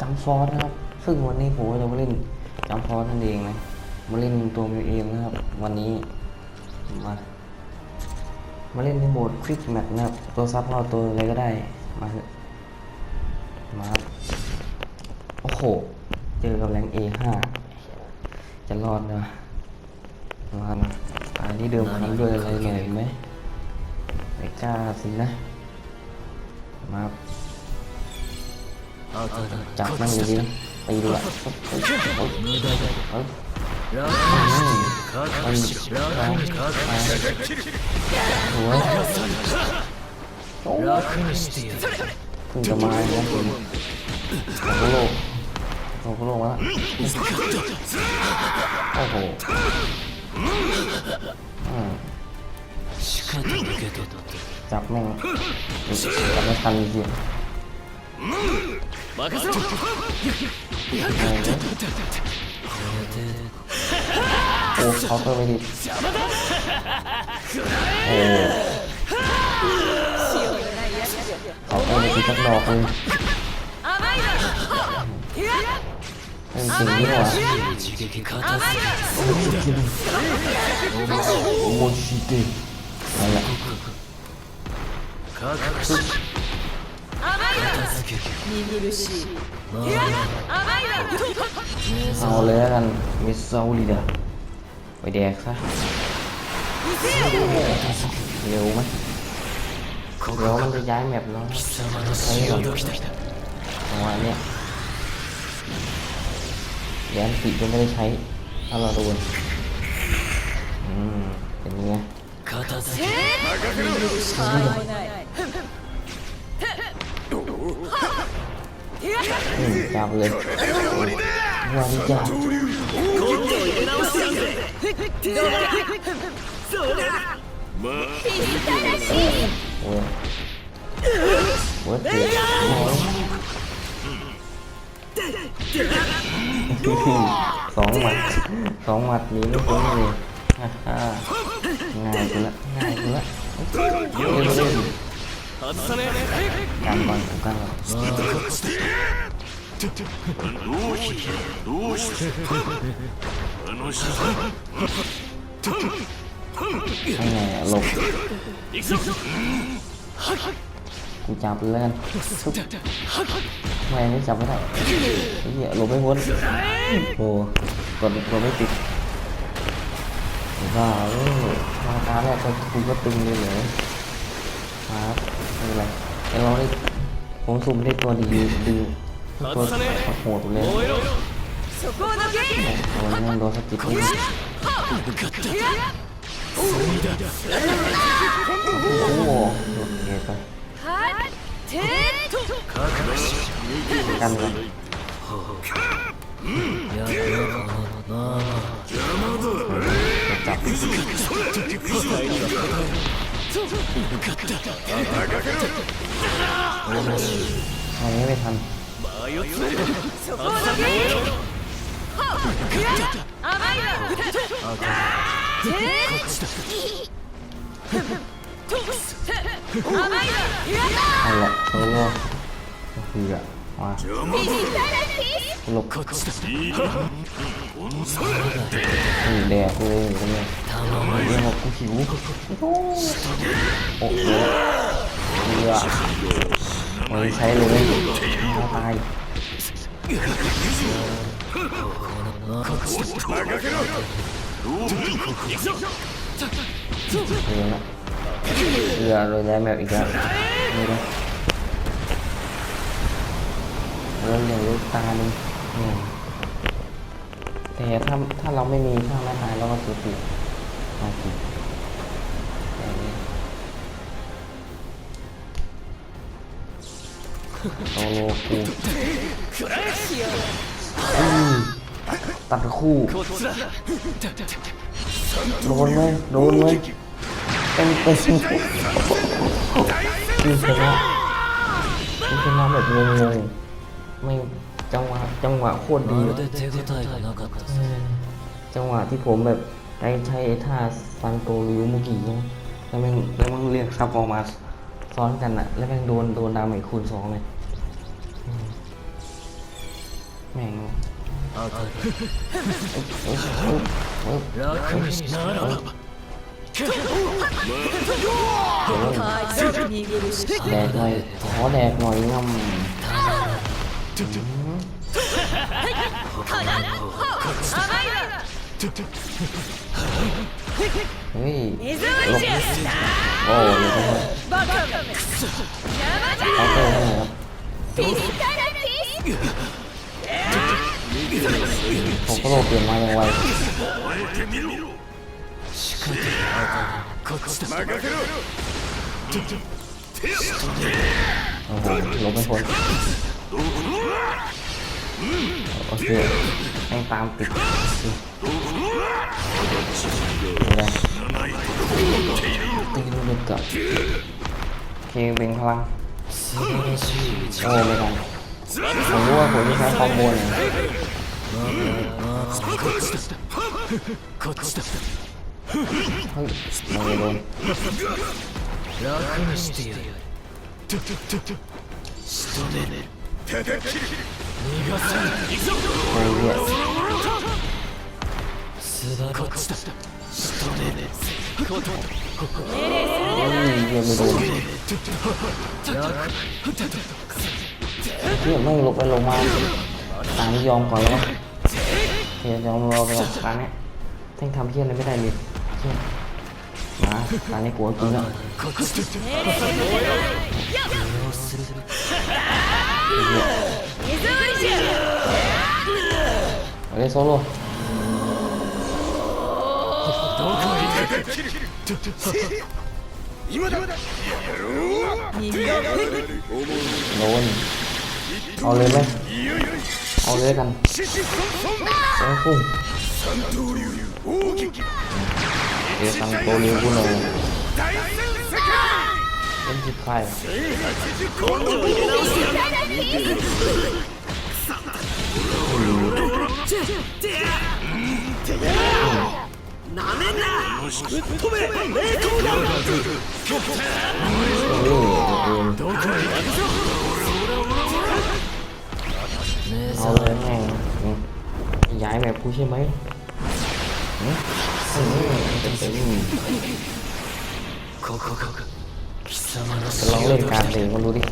จำฟอสนะครับ ซึ่งวันนี้ผมจะมาเล่นจำฟอสนั่นเองนะมาเล่นตัวมิวเองนะครับ วันนี้มามาเล่นในโหมดควิกแมทนะครับ ตัวซับเราตัวอะไรก็ได้มามาโอ้โห เจอกับแรง A5 จะรอดนะมามาอันนี้เดิมพันด้วยอะไรหน่อยไหมไม่กล้าสินะมา จับมันอยู่ดีนะตีดูละเฮ้ยเฮ้ยเฮ้ยมันร้องมาหัวโอ้เพิ่งจะมาเนี่ยผมโอ้โหโอ้โหโลกมาแล้วโอ้โหจับแม่งจับไม่ทันจริง ๆโอ้เขาก็ไม่ดีโอ้เขาก็ไม่ดีสักดอกเลยเป็นสิ่งที่ว่าโมชิเกะอะไรล่ะ เอาเลยแล้วกันมิสซาลิดาไปแดกซะเร็วไหมเดี๋ยวมันจะย้ายแมปแล้วใช้ก่อนประมาณเนี้ยแยนติก็ไม่ได้ใช้ถ้าเราโดนอืมเป็นไง อืมจับเลยวันจับโอ้ยโอ้ยเจ็บโอ้ยสองหมัดสองหมัดหนี้ไม่พ้นเลยฮ่าฮ่าง่ายกูละง่ายกูละเล่นเล่น การบอลของกันเราให้ไงอะหลบกูจับเลยกันทุบทำไมไม่จับไม่ได้ไอ้เหี้ยหลบไม่พ้นโอ้กดกดไม่ติดว้าวมาตาแรกก็กูก็ตึงเลยเหรอครับ ไม่เป็นไรแต่เราได้ผมสุ่มได้ตัวดีดีตัวโหดเลยโอ้ยนั่นโดนสกิดนี่โอ้โหโอเคไปกันเลยจับ อันนี้ไม่ทันเอาละโซโล่ก็คืออะ มาหลบนี่แดกเลยตรงนี้เรื่องของกูหิวโอ้โหเรือไม่ใช้เลยตายเรือละเรือโดนย้ายแมปอีกแล้วนี่นะ แล้วเหลือลูกตาหนึ่งแต่ถ้าถ้าเราไม่มีถ้างไม่ตายเราก็สุดติมาสิแต่นี้โซโลกูตัดคู่โดนไหมโดนไหมเต็มเต็มคือชนะคือชนะแบบงงๆ ไม่จังหวะจังหวะโคตรดีเลยจังหวะที่ผมแบบได้ใช้ท่าซันโตริวมุกิยังแล้วมันแล้วมันเรียกซับออกมาซ้อนกันอะแล้วมันโดนโดนดาใหม่คูณสองเลยแม่งแดกหน่อยขอแดกหน่อยงำ เฮ้ยหลบโอ้ยเอาเตอร์ให้หน่อยครับผมก็โหลดเกมมาอย่างไวโอ้โหลบไม่พ้น โอเคแม่งตามติดตีลูกเด็กกับเคเบ่งพลัง 素晴らしい打ち โอ้ไม่ทันผมรู้ว่าผมจะใช้คอมโบเนี่ย こっちだこっちだ เฮ้ยมันไม่โดน 楽にしてやる เพื่อไม่ลบไปลงมาตามยอมก่อนแล้วเฮียยอมรอไปก่อนตาเนี้ยแท่งทำเฮียอะไรไม่ได้เลยมาตาเนี้ยกลัวจริงอะ เอาเลยโซโล่ どこへ行く โดนเอาเลยไหมเอาเลยกันโอ้โหเดี๋ยวสั่งโตเร็วกูหน่อยเป็นที่ใคร どこへ行く เอาเลยแม่งอืมย้ายแบบกูใช่ไหมอืมอืมเต็มเต็ม ここが貴様の จะลองเล่นการเล่นมาดูดิถ้า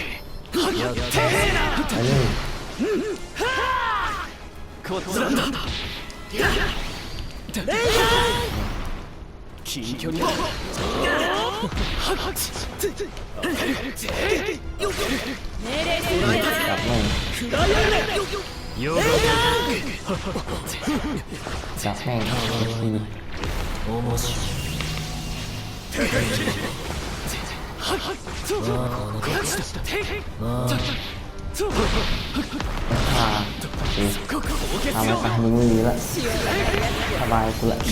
こっちなんだ近距離だ กลับไม่ ヨガ จับแม่งที 面白いまあこのこっ เอาไปมึงไม่มีละสบายกูละเ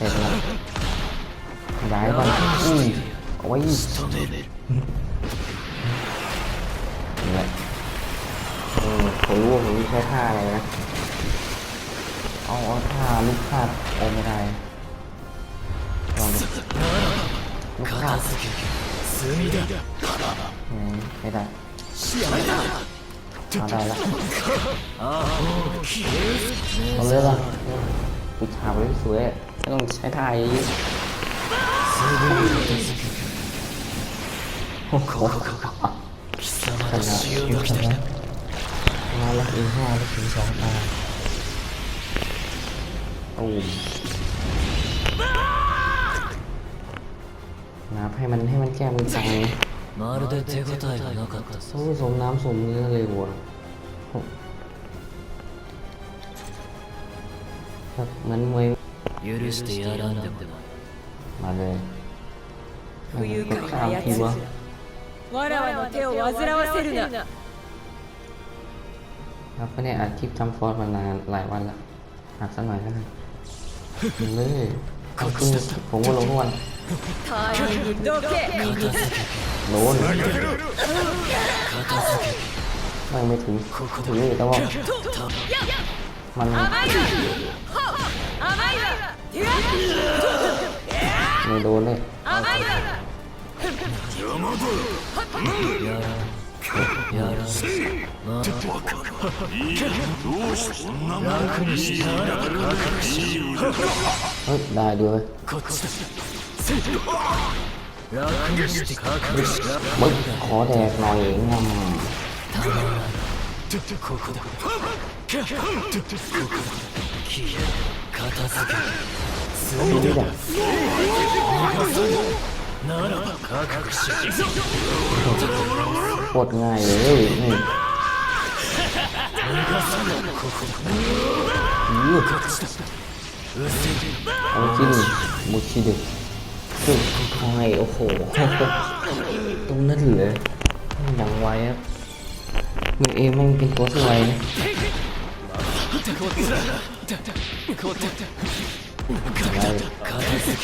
ห็นละย้ายบ้าอุ้ยโอ้ยเนี่ยอืมผมรู้ว่าผมมีแค่ท่าอะไรนะ เอาท่าลูกคาดโอไม่ได้ลองดูลูกคาดไม่ได้เอาได้แล้วเอาเลยล่ะปิดฉากไว้สวยต้องใช้ท่าเยอะโอ้โหขนาดยุคนั้นมาละอีห้าลูอถึงสองตาตูมนับให้มันให้มันแก้มือจังนะ まるで手応えがなかったさ โอ้ยสมน้ำสมเนื้อเลยว่ะแบบเหมือนมวย 許してやらんでもない มาเลย 不愉快なやつわらわの手を煩わせるな ครับไม่ได้อัดคลิปทำฟอร์สมานานหลายวันแล้วอัดสักหน่อยแล้วกัน มันไม่ได้เอาขึ้นผมก็ลงทุกวันโน้นไม่ไม่ถึงถึงนี่แต่ว่ามันไม่โดนเลย やらせまあバカいいどうしてそんなもん楽にしな楽にしなはいだいぶこっちだせっ楽にして隠しなもうこれのいいもんたまらないここだここだ消え片付けすべてだ逃がさならば覚悟しろ กดง่ายเลยนี่เอาจริงมูชิเดะสุดทำไมโอ้โห ตรงนั้นเลยยังไวครับมเอมันเป็นตัวสวยนะ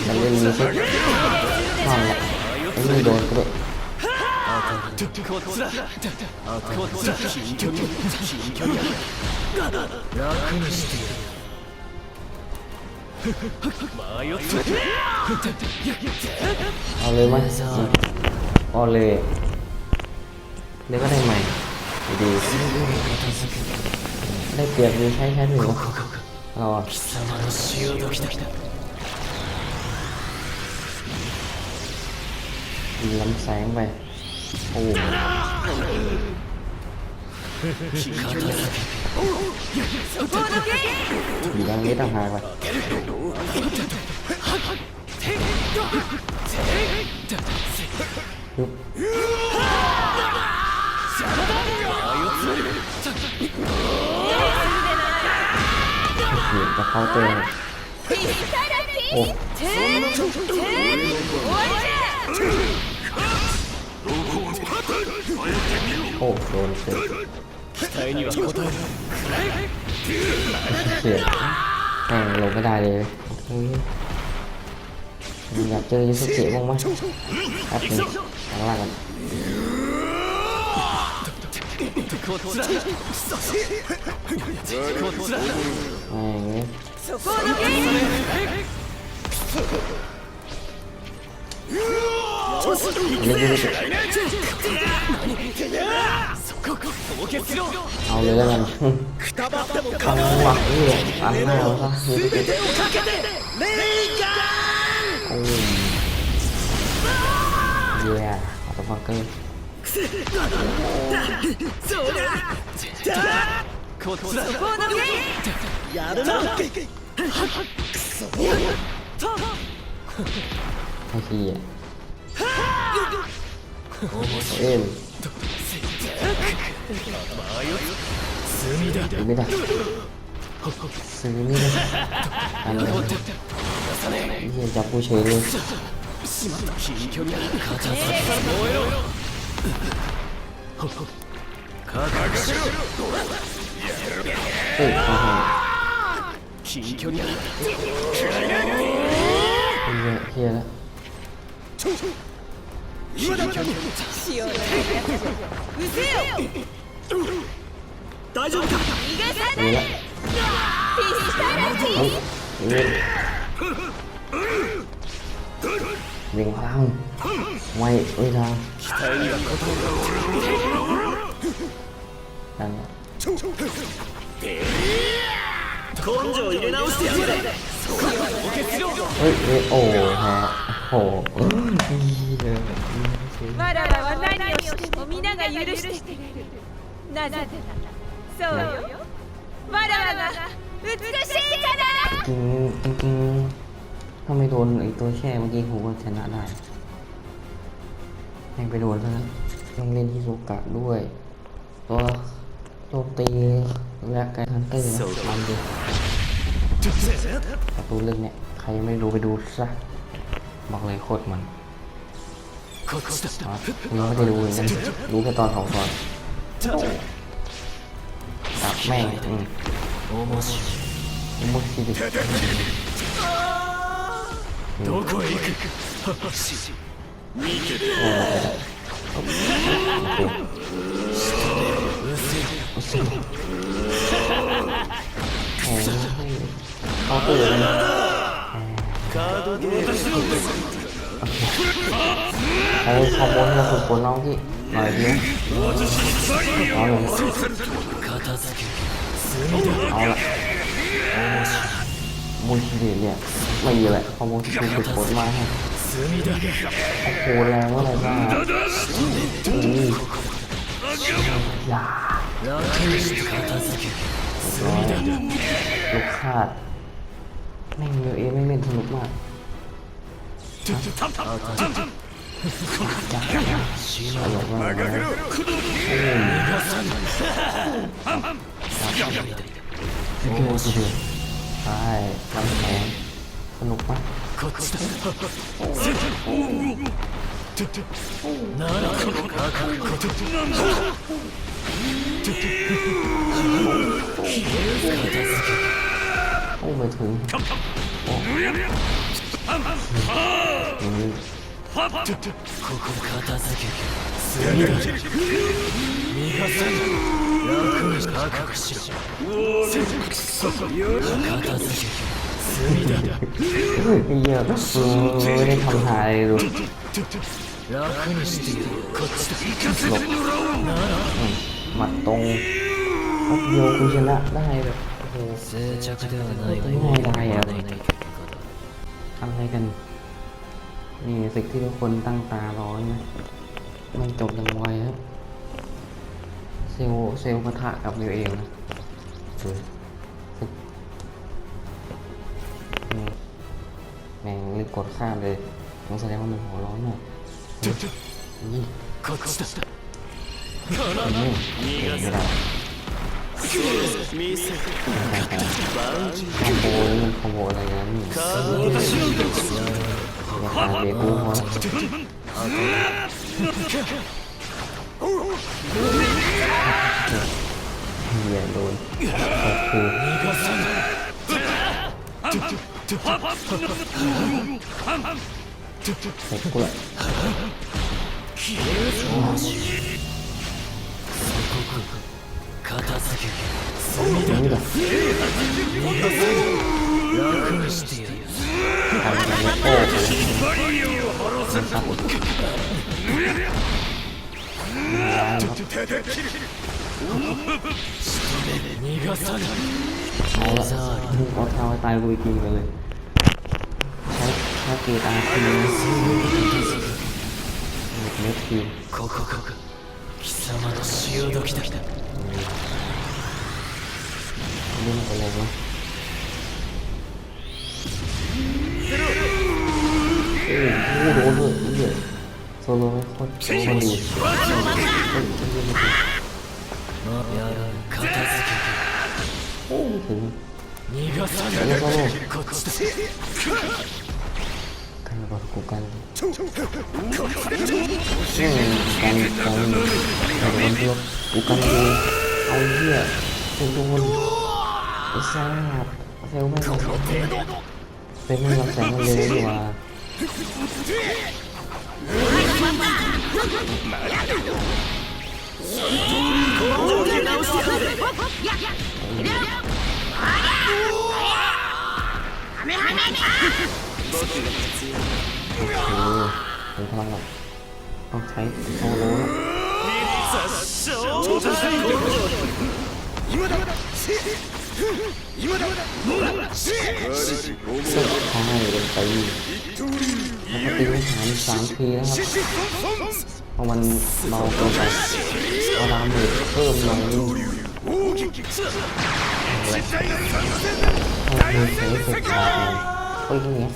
มันเล่นมีสักห้อไม่โดนก็เลย こっちだこっちだ近距離近距離楽にしてやる迷って เอาเลยไหมเอาเลยเดี๋ยวก็ได้ใหม่ดีได้เปรียบดีใช้ใช้ถึงเราอะ 貴様の潮時だ มีลำแสงไป อยู่ตรงนี้ต้องหากว่ยุบเห็จะเข้าเตะโอ้ โอ้โดนเสียเขี่ยอ่าลงไม่ได้เลยอยากเจอยูสุเกะบ้างไหมครับนี่ข้างล่างกันแม่งเนี่ย เอาเลยแล้วกันเอาหวังนี่ฟังหน้าเราซะนี่ก็เก็บโอ้ยเย้อัตฟังเกอร์โอเค เอ็มซื้อไม่ได้ซื้อไม่ได้อรเฮียจับผู้เฉยลยเฮ้ยข้าหาเฮียเฮียแล้ว Mình hóa không? Mày, ôi ra Đang 根性入れ直してやる凍結しろ เฮ้ยเฮ้ยโอ้โหฮะโอ้โหเฮีย わらわは何をしても皆が許してくれるなぜならそうよわらわが美しいから จริงจริงจริงถ้าไม่โดนไอ้ตัวแช่เมื่อกี้ผมก็ชนะได้แม่งไปโดนซะแล้วต้องเล่นที่โซกะด้วย ตัว ลูกตีแลกกันฮันเตอร์นะมันดีประตูเรื่องเนี้ยใครยังไม่รู้ไปดูซะบอกเลยโคตรมันผมยังไม่ได้ดูเลยรู้แค่ตอนสองตอนตับแม่งอืมมุดสิดิโอ้โห โอ้ยเขาตื่นเลยเฮ้ยขอบนกรสุนบนน้องพี่มาเยดิเอาเลยเอาละมูลทีเดียเนี่ยไม่ดีแหละขอมูลที่สุณติดผลมาให้โอ้โหแรงว่าอะไรบ้างอืมยา ร้อยลูกคาดแม่งเยอะเองไม่งเล่นสนุกมาก 当たった จ้าจ้าตลกมากนะโอ้ย 逃がさぬ โอเคโอเคใช่ลำแขงสนุกมาก こっちだならこの覚悟片付 โอ้ไม่ถึงโอ้อืม けここ片付け炭だ逃がさぬ楽にして覚悟しろ片付け炭だ ไอ้เหี้ยมึงไม่ได้ทำหาอะไรดู 楽にしてやるこっちだ หลบอืม หมัดตรงพัดเดียวคุณชนะได้แบบโอ้โหง่ายได้อะทำอะไรกัน นี่สิ่งที่ทุกคนตั้งตารอนะมันจบอย่างไวฮะเซลเซลปะทะกับตัวเองนะแม่งรีบกดข้ามเลยต้องแสดงว่ามันหัวร้อนหน่อยนี่ นี่นี่ก็ได้ขโยขโมยอะไรงั้นอย่าหาเบบูฮะอย่าโดนคือใส่กล้วย 片付け นี่แบบ 楽にしてやる ทำแบบโอ้มันสับอุดร้ายครับ 逃がさぬ เอาละเอาเท้าให้ตายกูไปกินกันเลย ใช้ใช้เกตาทีเม็ดที ここここ 貴様の潮時だたうんうん。うん。うん。うんうんうん。うん。うん。うん。うん。うん。うん。うん。うん。うん。うん、片付けて。おお、逃がさない。こっちだ。กันระเบิดกูกันอืมกันกันแต่โดนพวกกูกันเองเอาเหี้ยเป็นโดน ไอ้ซ่าเซลไม่รับเซลไม่รับแสงมันเร็วดีกว่าโอเคถึงพลังแบบต้องใช้โซโล่แล้วใช่เป็นตีแล้วก็ตีไม่หารสามทีนะครับเพราะมันเบาเกินไปเอาดาเมจเพิ่มหน่อยนึงให้มีเซฟเสร็จขาดเลยเฮ้ยอย่างเงี้ยโอ้ おいいね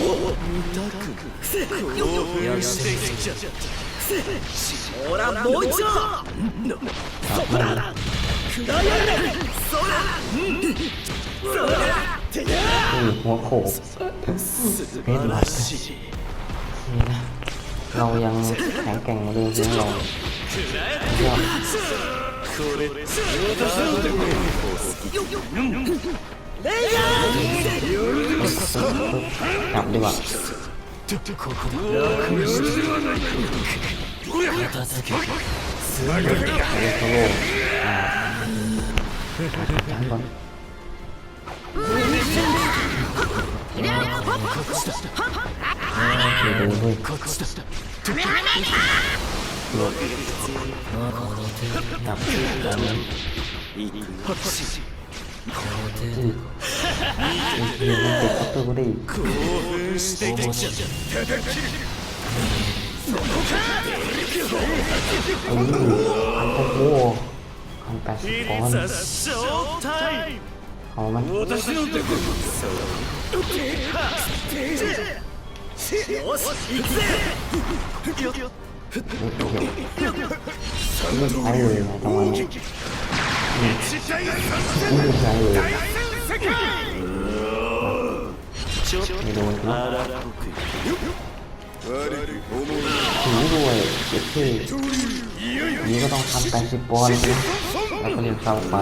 おお冷ほらもう一度ほらやうんうい lâu dần hẳn càng một đường diễn rồi Đọc đi bạn À. Chắc chắn con อันนี้อันโอ้โหอันแปดสิบปอนด์ เอามันไม่ใช่เลยนะตอนนี้ไม่ใช่เด็ก แล้วก็เรียกเข้าไป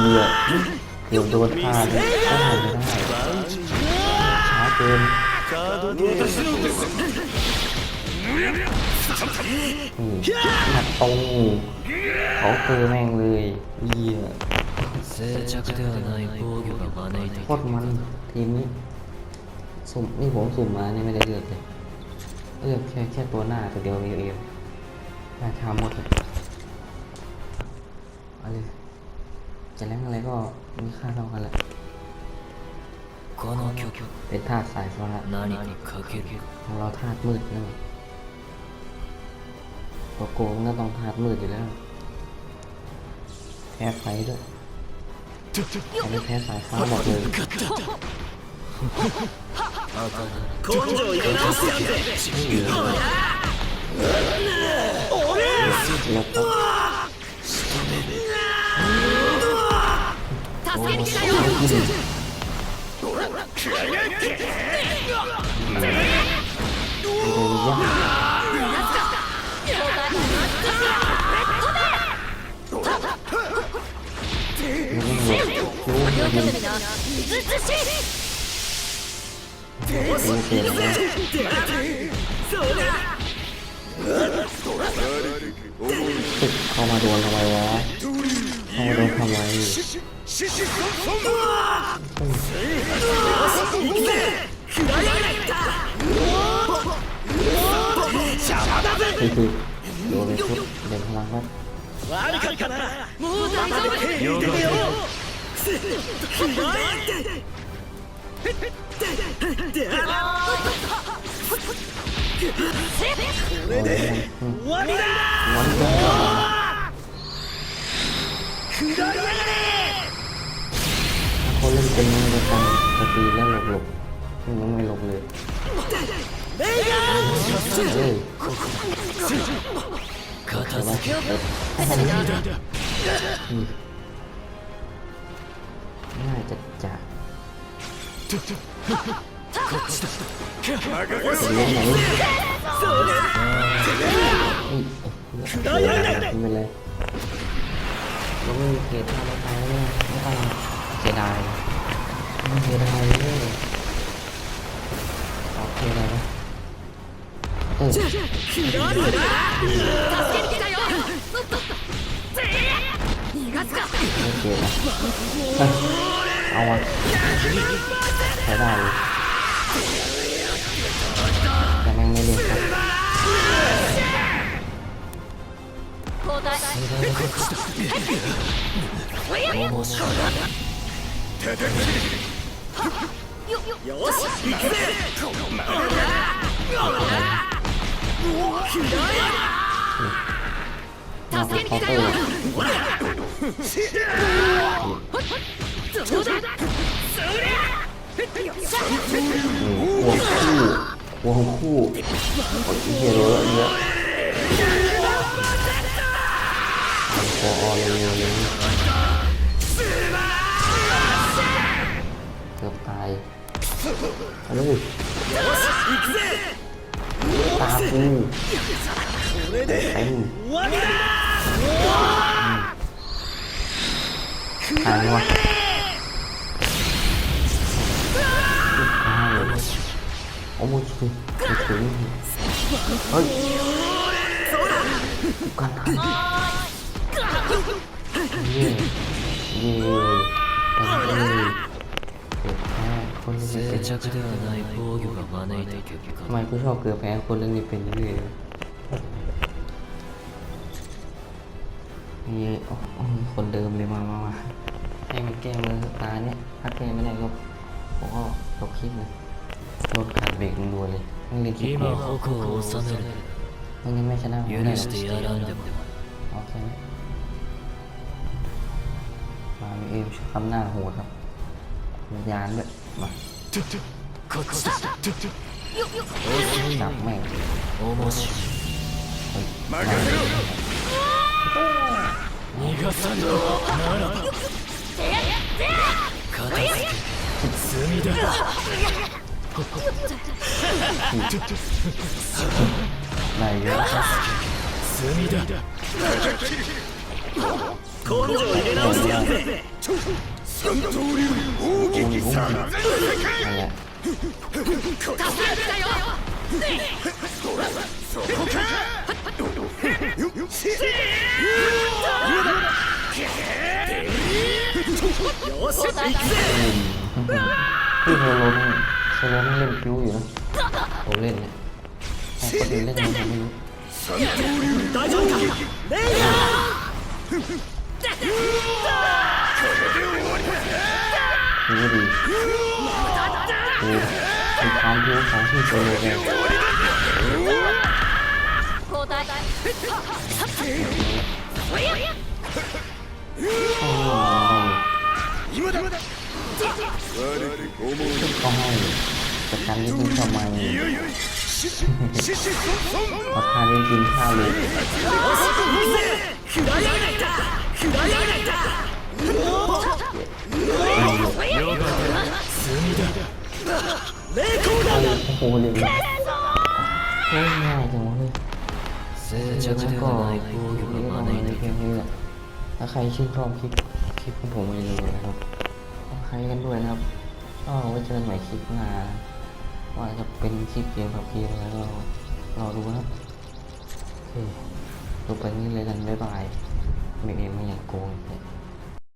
เหนื่อยเดี๋ยวโดนฆ่าเลยก็หายไม่ได้ช้าเกินหนักตรงเขาเกอแม่งเลยเยี่ยโคตรมันทีนี้สุ่มนี่ผมสุ่มมานี่ไม่ได้เลือดเลย เออแค่แค่ตัวหน้าตัวเดียวมีเองหน้าชาหมดอะไรจะแรงอะไรก็มีค่าเท่ากันแหละเป็นธาตุสายฟ้าของเราธาตุมืดนั่ตัวโกงก็ต้องธาตุมืดอยู่แล้วแพ้ไฟด้วยแต่ไม่แพ้สายฟ้าหมดเลย 根性入れ。直してやんぜ俺仕留める助けに来たよ気をつけてな、ずずしい ตึกเข้ามาโดนทำไมวะเข้ามาโดนทำไมคือคือโดนเลยชุดเดินพลังครับ 悪かったなもう大丈夫よโอ้ยอืม 終わりだ วันก็เขาเล่นเป็นมือเดียวกันจะตีแล้วหลบหลบมันไม่หลบเลยเฮ้ย 片 แต่ว่า 付け เออ อืมง่ายจัดจ้ะเป็นเรื่อง ไม่เป็นไรโอ้ยเสียดายไม่ไปเลยไม่ไปเสียดายเสียดายเลยโอเคเลยนะเออโอเคนะ เอ้ยเอาวะใช้ได้เลยแต่แม่งไม่เรียนครับ 交代面白いよし行くぜ นอกจา หัวคู่หัวคู่โอ้ยเฮียโดนแล้วเนี้พอออนเลยเลยเกืบตายรู้ตาปูเต็มตายวะ 어머 지금 조용히 아이 간다 예예 예คนเรื่องนี้ทำไมกูชอบเกือบแพ้คนเรื่องนี้เป็นเรื่อยมีคนเดิมเลยมามามาให้มันแก้มือตาเนี่ยถ้าแก้ไม่ได้ก็ ผมก็จบคลิปเลยโดนขาดเบรกรัวๆเลยไม่เล่นคลิป 今 เดียว 矛を収める ไม่งั้นไม่ชนะผม 許 แน่ してやらんでも โอเคมามีเอ็มคำหน้าโหดครับมียานด้วยมา こっちだ จับแม่ง 面白い เฮ้ยมา 逃がさんぞならば 闇だないよ罪だ根性入れ直してやるぜ三刀流大劇さんそこかよし行くぜ。 พี่โฮโลนี่โฮโลนี่เล่นคิวอยู่นะผมเล่นเนี่ยแต่คนอื่นเล่นยังไม่รู้คิ้วดีดูมีความคิวของพี่โซโลเลย交代โอ้โห ก็ให้จัดการเล่คุณมทำไมประธานเล่นทีมข้าวเลยโอ้โหเลยง่ายง่ายจังวะเลยเล้วก็เรื่องประมาณนี้เพียงนี้แหละถ้าใครชื่นชอบคลิปคลิปของผมไม่รู้นะครับ ครกันด้วยนะครับ ก็ไว้เจอกันใหม่คลิปหน้า ว่าจะเป็นคลิปเกี่ยวกับเกมอะไรก็รอดูนะครับโอเคจบไปนี้เลยกันบ๊ายบายไม่เอ็มไม่อยากโกงเนี่ย